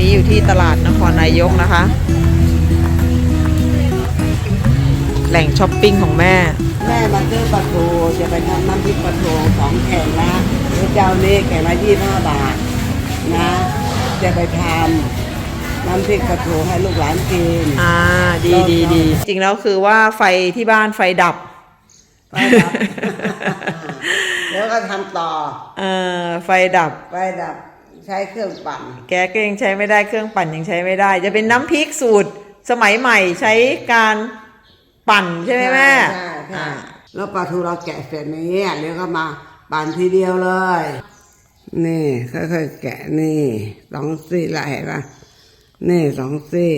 นี้อยู่ที่ตลาดนครนายกนะคะ แหล่งช้อปปิ้งของแม่ แม่มาซื้อปลาทูจะไปทำน้ำพริกปลาทูสองแข่งนะหรือเจ้านี้แข่งละยี่ห้าบาทนะ จะไปทำน้ำพริกปลาทูให้ลูกหลานกินอ่าดีดีดีจริงแล้วคือว่าไฟที่บ้านไฟดับไปดับแล้วก็ทำต่อ เออไฟดับไปดับ ใช้เครื่องปั่น แกก็ยังใช้ไม่ได้เครื่องปั่นยังใช้ไม่ได้ จะเป็นน้ำพริกสูตรสมัยใหม่ใช้การปั่นใช่ไหมแม่ใช่ใช่อ่าแล้วปลาทูเราแกะเสร็จนี้เดี๋ยวก็มาปั่นทีเดียวเลย นี่ค่อยๆแกะนี่สองซี่ละเห็นปะนี่สองซี่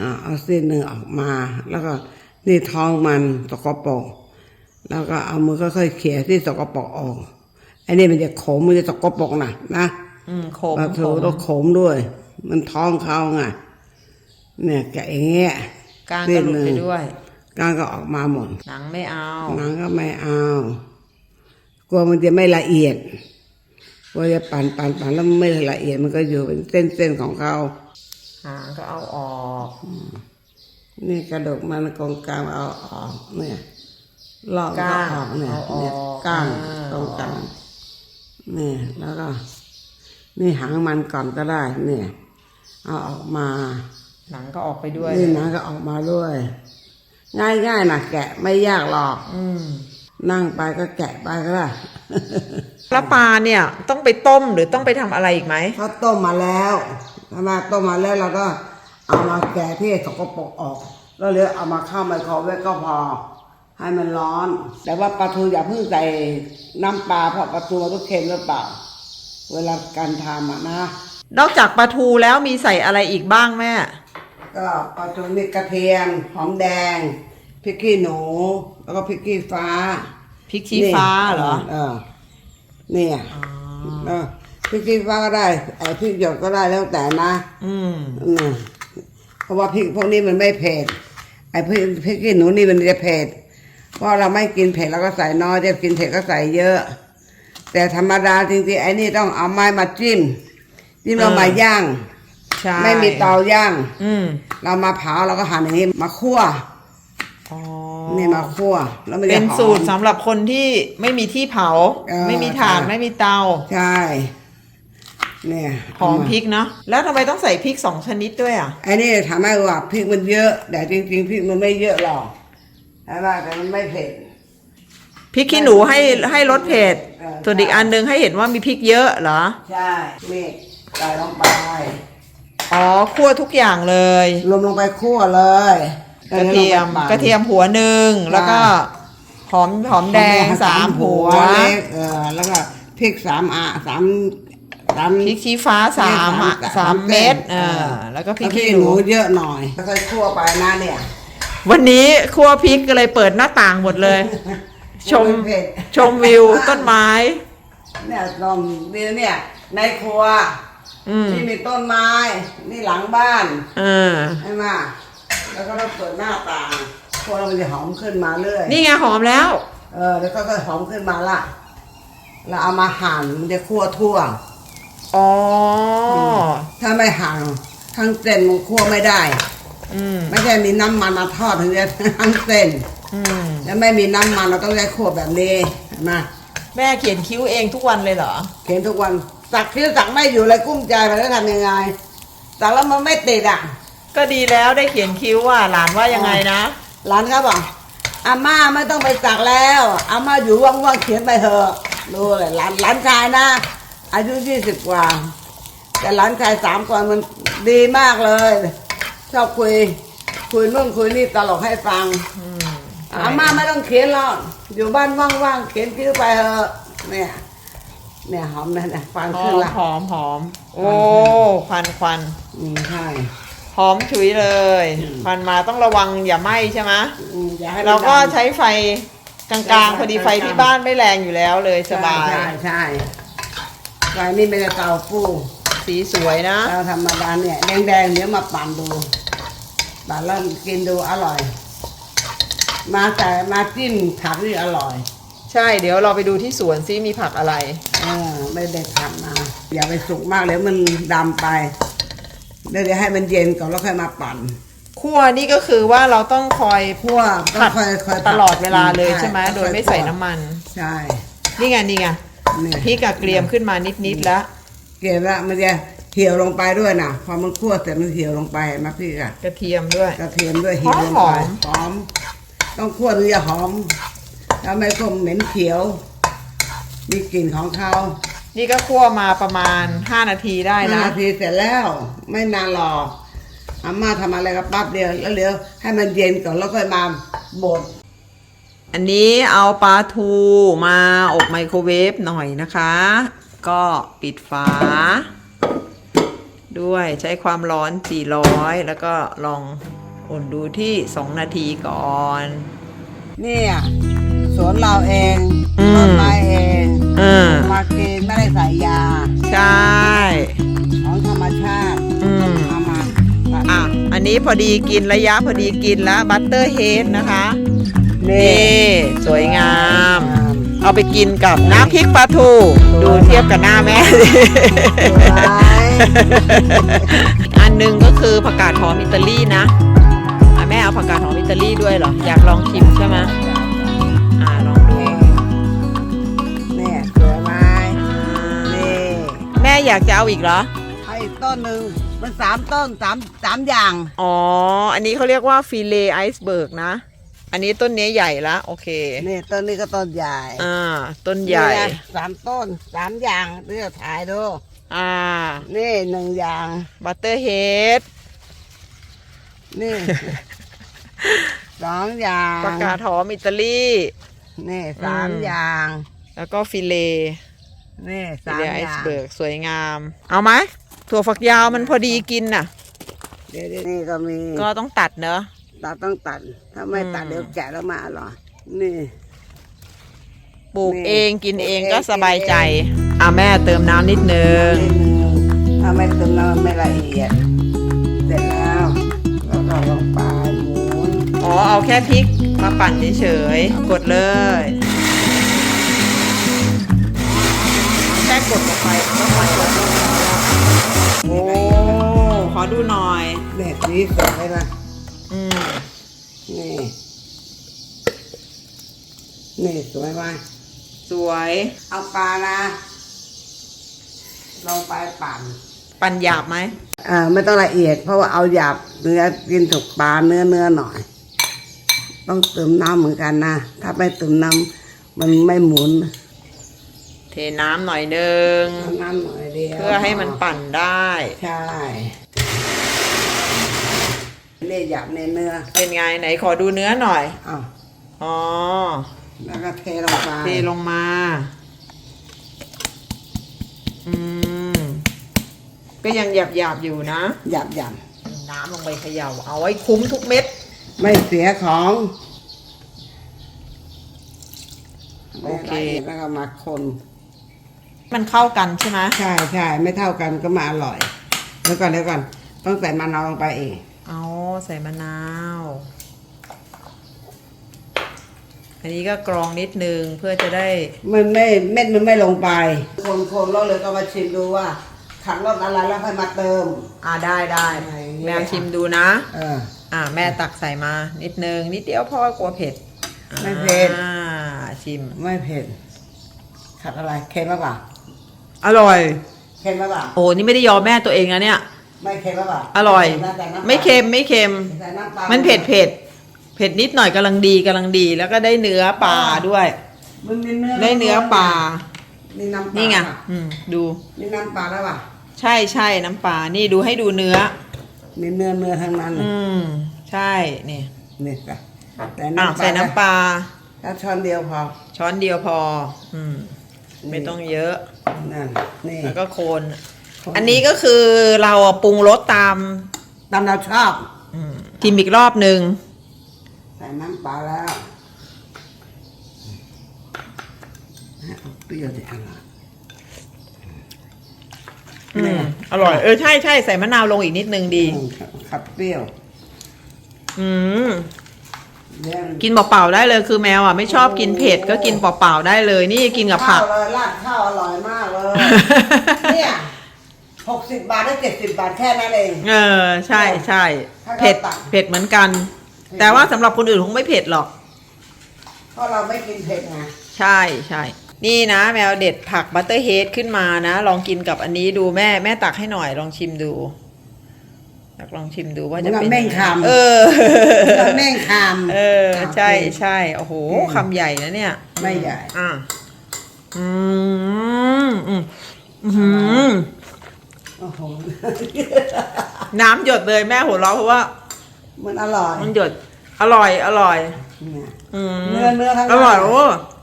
อ่าเอาซี่หนึ่งออกมา แล้วก็นี่ท้องมันสกปรกแล้วก็เอามือค่อยๆเขี่ยที่สกปรกออกไอ้นี่มันจะขมมันจะสกปรกนะนะอืมโขมปลาโขทูมต้องขมด้วย มันท้องเขาไงเนี่ยแกะอย่างเงี้ยกลางก็หลุดไปด้วยกลางก็ออกมาหมดหนังไม่เอาหนังก็ไม่เอา กลัวมันจะไม่ละเอียดกลัวจะปั่นปั่นปั่นแล้วมันไม่ละเอียดมันก็อยู่เป็นเส้นเส้นๆของเขาหางก็เอาออกนี่กระดูกมันกองกลางเอาออกเนี่ยลอกก็ก้างออกเนี่ยเอาออกเนี่ยก้างอ่าตรงกลาง นี่แล้วก็ นี่หางมันก่อนก็ได้เนี่ยเอาออกมาหนังก็ออกไปด้วยนี่หนังก็ออกมาด้วย ง่ายๆนะแกะไม่ยากหรอก อืมนั่งไปก็แกะไปก็ได้แล้วปลาเนี่ย ต้องไปต้มหรือต้องไปทำอะไรอีกไหมเขาต้มมาแล้วถ้ามาต้มมาแล้วเราก็เอามาแกะที่สกปรกออก แล้วเหลือเอามาเข้าไมโครเวฟก็พอ ให้มันร้อน แต่ว่าปลาทูอย่าเพิ่งใส่น้ำปลาเพราะปลาทูมันก็เค็มหรือเปล่า เวลาการทำอะนะ นอกจากปลาทูแล้วมีใส่อะไรอีกบ้างแม่ ก็ปลาทูมีกระเทียมหอมแดงพริกขี้หนู แล้วก็พริกขี้ฟ้าพริกชี้ฟ้าเหรอเออเนี่ยเออพริกขี้ฟ้าก็ได้ไอ้พริกหยดก็ได้แล้วแต่นะอืมอืมเพราะว่าพริกพวกนี้มันไม่เผ็ดไอ้พริกพริกขี้หนูนี่มันจะเผ็ด เพราะเราไม่กินเผ็ดเราก็ใส่น้อยจะกินเผ็ดก็ใส่เยอะ แต่ธรรมดาจริงๆไอ้นี่ต้องเอาไม้มาจิ้มจิ้มเราเออมาย่างใช่ไม่มีเตาย่าง อืมเรามาเผาเราก็หั่นอย่างนี้มาคั่วอ๋อนี่มาคั่วแล้วมันจะเป็นหอมสูตรสำหรับคนที่ไม่มีที่เผา เออไม่มีถ่านใช่ ไม่มีเตาใช่ เนี่ยหอมพริกเนาะแล้วทำไมต้องใส่พริกสองชนิดด้วยอะ ไอ้นี่ทำให้ว่าพริกมันเยอะ แต่จริงๆพริกมันไม่เยอะหรอก ใช่ไหมแต่มันไม่เผ็ด พริกขี้หนูให้ให้รสเผ็ดเออ ส่วนอีกอันหนึงให้เห็นว่ามีพริกเยอะเหรอ ใช่นี่ใส่ลงไป อ๋อคั่วทุกอย่างเลยรวมลงไปคั่วเลยกระเทียมแล้วกระเทียมหัวหนึ่งแล้วก็หอมหอมแดงสามหัวเล็กเออแล้วก็พริกสามอะสามสามพริกชี้ฟ้าสามอะสามเม็ดเออแล้วก็พริกขี้หนู เยอะหน่อยค่อยๆคั่วไปนะเนี่ย วันนี้คั่วพริกก็เลยเปิดหน้าต่างหมดเลย ชมเผ็ดชมวิวต้นไม้ เนี่ยลองดีเนี่ย ในครัวอืมที่มีต้นไม้ นี่หลังบ้านเออใช่ไหมแล้วก็เราเปิดหน้าต่างครัวเรามันจะหอมขึ้นมาเรื่อยนี่ไงหอมแล้ว เออแล้วก็ค่อยๆหอมขึ้นมาละเราเอามาหั่นมันจะคั่วทั่ว อ๋อถ้าไม่หั่นทั้งเส้นมันคั่วไม่ได้อืม ไม่ใช่มีน้ำมันมาทอดถึงจะทั้งเส้นอืมแล้วไม่มีน้ำมันเราต้องใช้คั่วแบบนี้เห็นไหมแม่เขียนคิ้วเองทุกวันเลยเหรอ เขียนทุกวันสักคิ้วสักไม่อยู่เลยกุ้มใจไปแล้วทำยังไงสักแล้วมันไม่ติดอะ ก็ดีแล้วได้เขียนคิ้วว่าหลานว่ายังไงนะหลานเขาบอกอาม่าไม่ต้องไปสักแล้วอาม่าอยู่ว่างๆเขียนไปเถอะดูเลยหลานหลานชายนะ อายุยี่สิบกว่า แต่หลานชายสามคนมันดีมากเลย ชอบคุย คุยนู่นคุยนี่ตลกให้ฟังอืมอาม่าไม่ต้องเขียนหรอกอยู่บ้านว่างๆเขียนคิ้วไปเถอะเนี่ยเนี่ยหอมนะเนี่ยฟังหขึ้อนมละหอมหอม โอ้ควันควันอืมใช่หอมฉุยเลยควันมาต้องระวังอย่าไหม้ใช่ไหมอืมอย่าให้มันเราก็ดำ ใช้ไฟกลางๆพอดีไฟที่บ้านไม่แรงอยู่แล้วเลยสบาย ใช่ใช่ใช่นี่เป็นเตาฟู่สีสวยนะ เตาธรรมดาเนี่ยแดงๆเดี๋ยวมาปั่นดู ปั่นแล้วกินดูอร่อย มาแต่มาจิ้มผักนี่อร่อยอใช่เดี๋ยวเราไปดูที่สวนซิมีผักอะไร เออไม่ได้ทำมาอย่าไปสุกมากเลยมันดำไปเดี๋ยวเดี๋ยวให้มันเย็นก่อนแล้วค่อยมาปั่นคั่วนี่ก็คือว่าเราต้องคอยคั่วต้อผังดค่อยค่อยตลอดเวลาเลยใช่ใช่ไหมค่อยๆโดยไม่ใส่คั่วน้ำมัน ใช่นี่ไงนี่ไงเนี่ยพริกกะเกรียมขึ้นมานิดๆแล้ว เกลือละมันจะ เหี่ยวลงไปด้วยนะพอมันคั่วเสร็จมันเหี่ยวลงไปเห็นไหมพี่อะกระเทียมด้วย กระเทียมด้วยเหี่ยวลงหอไปม หอม ต้องคั่วถึงจะหอมถ้าไม่ก็เหม็นเขียว มีกลิ่นของเขานี่ก็คั่วมาประมาณ 5 นาทีได้ห้านะ นาทีเสร็จแล้ว ไม่นานหรอกอาม่าทำอะไรก็ปั๊บเดียวแล้วเหลือให้มันเย็นก่อนแล้วค่อยมาบด อันนี้เอาปลาทูมาอบไมโครเวฟหน่อยนะคะ ก็ปิดฝา ด้วยใช้ความร้อน 400 แล้วก็ลองอุ่นดูที่ 2 นาทีก่อน เนี่ยสวนเราเองอืม ต้นไม้เองอืมมากินไม่ได้ใส่ยา ใช่ ของธรรมชาติอืม เอามาอะ อันนี้พอดีกินระยะพอดีกินแล้วบัตเตอร์เฮดนะคะนี่นี่สวยงามเอาไปกินกับน้ำพริกปลาทู ดูเทียบกับหน้าแม่สิ สวย อันหนึ่งก็คือผักกาดหอมอิตาลีนะอะแม่เอาผักกาดหอมอิตาลีด้วยเหรอ อยากลองชิมใช่ไหมอ่าลองดู นี่เนี่ยสวยไหมนี่แม่อยากจะเอาอีกเหรอ ให้อีกต้นหนึ่งมันสามต้นสามสามอย่าง อ๋อ อันนี้เขาเรียกว่าฟิเลไอซ์เบิร์กนะ อันนี้ต้นนี้ใหญ่ละโอเค นี่ต้นนี้ก็ต้นใหญ่อ่า ต้นใหญ่ นี่ไงสามต้นสามอย่างเลือกถ่ายดู อ่า นี่หนึ่งอย่าง บัตเตอร์เฮด นี่ สองอย่างผักกาดหอมอิตาลี นี่สามอืมอย่าง แล้วก็ฟิเลนี่ฟิสามเลอไอซ์ย่างเบิร์กสวยงาม เอาไหมถั่วฝักยาวมันพอดีกินน่ะ เดี๋ยวๆนี่ก็มีก็ต้องตัดเนอะ ตัดต้องตัด ถ้าไม่ตัดอืม เดี๋ยวแกะแล้วมาอร่อยนี่ ปลูกนี่เองกินปลูกเองเองก็สบายใจกินเอง อะแม่เติมน้ำนิดนึงนิดนึงถ้าไม่เติมน้ำไม่ละเอียด เสร็จแล้วแล้วก็ลงไปหมุนอ๋อเอาแค่พริกมาปั่นเฉยๆกดเลยแค่กดลงไปก็ปั่นลงโอ้ขอดูหน่อยเด็ดนี้สวยนะอืมนี่นี่สวยไหมสวย เอาปลานะ ลงไปปั่น ปั่นหยาบไหมอ่าไม่ต้องละเอียด เพราะว่าเอาหยาบเนื้อกินถูกปลาเนื้อเนื้อหน่อย ต้องเติมน้ำเหมือนกันนะ ถ้าไม่เติมน้ำมันไม่หมุน เทน้ำหน่อยนึงเอาน้ำหน่อยเดียวเพื่อให้มันปั่นได้ ใช่นี่หยาบในเนื้อเป็นไงไหนขอดูเนื้อหน่อยอ้าวอ๋อ แล้วก็เทลงไปเทลงมา ก็ยังหยาบหยาบๆอยู่นะหยาบหยาบน้ำลงไปเขย่าเอาไว้คุ้มทุกเม็ด ไม่เสียของโอเค ไม่ละอียดแล้วก็มาคนมันเข้ากันใช่ไหมใช่ใช่ไม่เท่ากันก็มาอร่อยแล้วก่อนเดี๋ยวก่อนต้องใส่มะนาวลงไปเองเอาใส่มะนาว อันนี้ก็กรองนิดนึงเพื่อจะได้ มันไม่เม็ดมันไม่ลงไป คนคนแล้วเลยก็มาชิมดูว่า ขัดรสอะไรแล้วค่อยมาเติม อ่าได้ได้อะไรอย่างเงี้ย แม่ชิมดูนะ เออ อ่าแม่ตักใส่มา นิดนึง นิดเดียวเพราะว่ากลัวเผ็ดไม่เผ็ด อ่าชิม ไม่เผ็ดขัดอะไรเค็มหรือเปล่าอร่อย เค็มหรือเปล่าโอ้นี่ไม่ได้ยอมแม่ตัวเองนะเนี่ย ไม่เค็มหรือเปล่าอร่อยใส่น้ำปลาไม่เค็มไม่เค็มใส่น้ำปลามันเผ็ดเผ็ดเผ็ดนิดหน่อยกำลังดีกำลังดี แล้วก็ได้เนื้อปลาด้วย มันมีเนื้อได้เนื้อปลานี่น้ำปลานี่ไงป่ะอืมดูนี่น้ำปลาแล้วป่ะ ใช่ใช่น้ำปลา นี่ดูให้ดูเนื้อ มีเนื้อเนื้อทั้งนั้นเลยอืม ใช่นี่นี่ใส่แต่อ้าวน้ำปลาใส่น้ำปลา ถ้าช้อนเดียวพอ ช้อนเดียวพอ อืม ไม่ต้องเยอะ นั่น นี่ แล้วก็โคนอันนี้ก็คือเราอะปรุงรสตามตามเราชอบอืมชิมอีกรอบหนึ่ง ใส่น้ำปลาแล้วเอาเปรี้ยวดิอร่อย อืมอร่อย เออใช่ใช่ใส่มะนาวลงอีกนิดนึงดี ขับเปรี้ยวอืมเรื่องกินเปล่าๆได้เลยคือแมวอะไม่ชอบกินเผ็ดก็กินเปล่าๆได้เลยนี่กินกับผัก ข้าวเลยราดข้าวอร่อยมากเลย เนี่ยหกสิบบาทได้เจ็ดสิบบาทแค่นั้นเอง เออใช่ใช่ถ้าเราเผ็ดตักเผ็ดเหมือนกัน แต่ว่าสำหรับคนอื่นคงไม่เผ็ดหรอก เพราะเราไม่กินเผ็ดไงใช่ใช่ นี่นะแมวเด็ดผักบัตเตอร์เฮดขึ้นมานะ ลองกินกับอันนี้ดูแม่แม่ตักให้หน่อยลองชิมดูอยากลองชิมดูว่าจะเป็นเม่งคำเออเม่งคำเออ ใช่ใช่โอ้โหคำใหญ่นะเนี่ย ไม่ใหญ่ อะอืมอืมอืมโอ้โหน้ำหยดเลยแม่หัวเราะเพราะว่า มันอร่อย มันหยด อร่อย อร่อยเนี่ยอืมเนื้อเนื้อทั้งนั้นอร่อยโอ้เนี่ย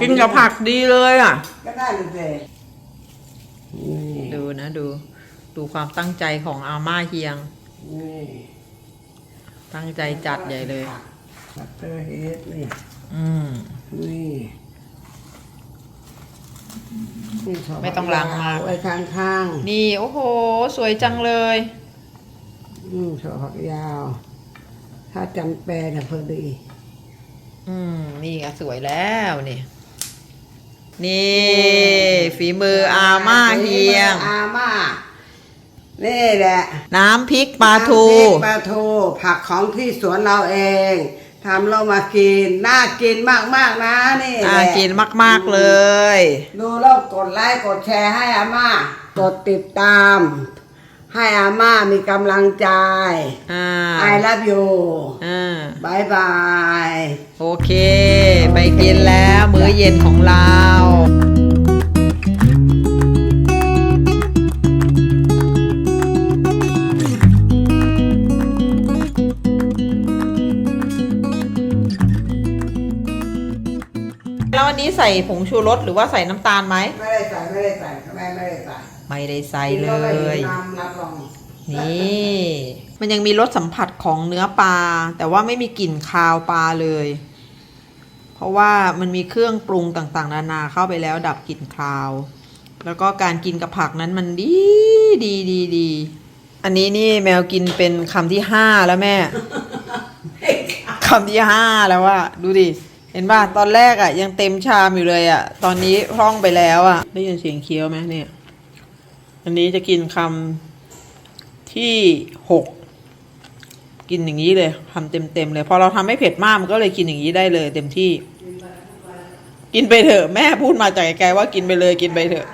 กินกับผักดีเลยอะ ก็ได้เลยสินี่ดูนะดู ดูความตั้งใจของอาม่าเฮียงนี่ตั้งใจจัดใหญ่เลยบัตเตอร์เฮดนี่อืมนี่นี่ถั่วไม่ต้องล้างมากไว้ข้างๆ นี่ โอ้โห สวยจังเลย อืมถั่วฝักยาว ถ้าจำเป็นนะพอดี อืม นี่ก็สวยแล้วนี่ นี่ ฝีมืออาม่าเฮียง อาม่า นี่แหละน้ำพริกปลาทู น้ำพริกปลาทูผักของที่สวนเราเองทำเรามากิน น่ากินมากๆนะนี่แหละอ่ากินมาก ๆ เลย ดูแล้วกดไลค์กดแชร์ให้อาม่า กดติดตาม ให้อาม่ามีกำลังใจอ่า I love you อ่าบายบาย โอเค ไปกินแล้วมื้อเย็นของเรา ใส่ผงชูรสหรือว่าใส่น้ำตาลไหม ไม่ได้ใส่ไม่ได้ใส่แม่ไม่ได้ใส่ไม่ได้ใส่เลกินข้าไปยน้ำรับรองนี่ มันยังมีรสสัมผัสของเนื้อปลา แต่ว่าไม่มีกลิ่นคาวปลาเลย เพราะว่ามันมีเครื่องปรุงต่างๆ นานาเข้าไปแล้วดับกลิ่นคาว แล้วก็การกินกับผักนั้นมันดีดีดีดีอันนี้นี่แมวกินเป็นคำที่ห้าแล้วแม่ คำที่ห้าแล้วว่าดูดิ เห็นป่ะตอนแรกอะ ยังเต็มชามอยู่เลยอะ ตอนนี้พร่องไปแล้วอะ ได้ยินเสียงเคี้ยวไหมเนี่ย อันนี้จะกินคำที่หกกินอย่างนี้เลยทำเต็มเต็มเลย พอเราทำไม่เผ็ดมากมันก็เลยกินอย่างนี้ได้เลย เต็มที่ กินไปเถอะแม่พูดมาจากไกลๆว่ากินไปเลยกินไปเถอะ